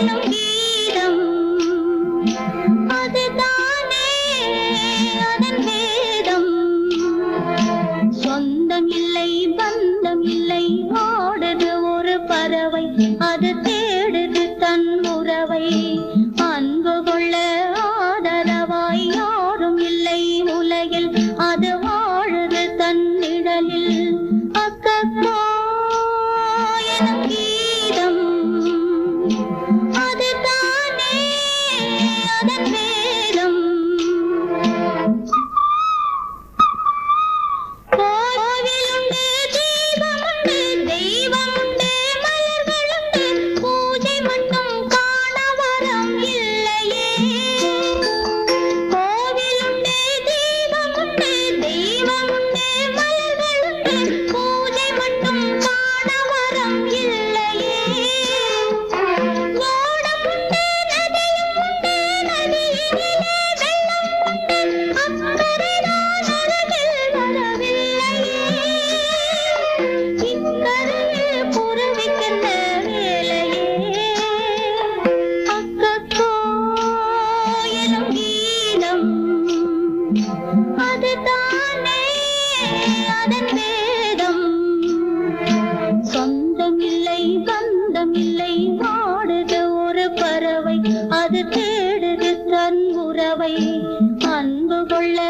não que அதன் வேகம் சொந்தம் இல்லை பந்தம் இல்லை வாடுது ஒரு பறவை. அது தேடுது தன் உறவை. அன்பு கொள்ள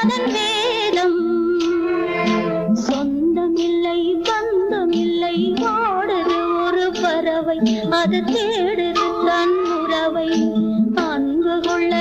காதல் வேதம் சொந்தம் இல்லை பந்தம் இல்லை ஓடுது ஒரு பறவை. அது தேடுது தன் உறவை அன்பு கொள்ள